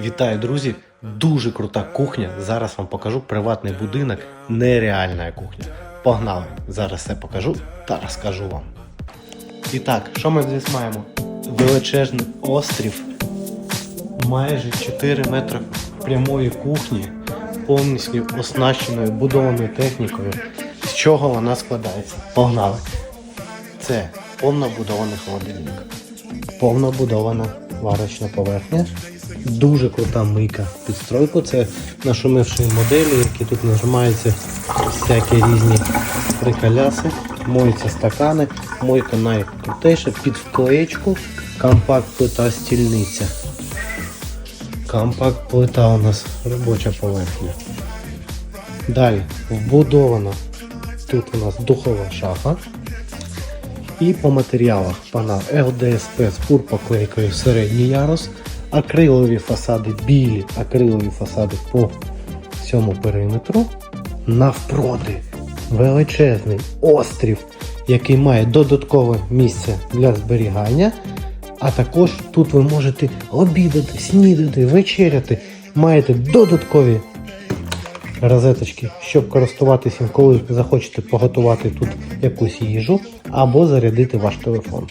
Вітаю, друзі! Дуже крута кухня. Зараз вам покажу приватний будинок. Нереальна кухня. Погнали! Зараз все покажу та розкажу вам. І так, що ми здесь маємо? Величезний острів, майже 4 метри прямої кухні, повністю оснащеною будованою технікою. З чого вона складається? Погнали! Це повнобудований холодильник, повнобудована варочна поверхня, дуже крута мийка під стройку. Це нашумивші моделі, які тут нажимаються всякі різні приколяси, моються стакани, мойка найкрутейша під вклеєчку, компакт плита стільниця. Компакт плита у нас робоча поверхня. Далі вбудовано. Тут у нас духова шафа. І по матеріалах панел ЛДСП з пурпоклейкою середній ярус, акрилові фасади білі, акрилові фасади по всьому периметру. Навпроти величезний острів, який має додаткове місце для зберігання. А також тут ви можете обідати, снідати, вечеряти. Маєте додаткові розеточки, щоб користуватися, коли захочете поготувати тут якусь їжу або зарядити ваш телефон.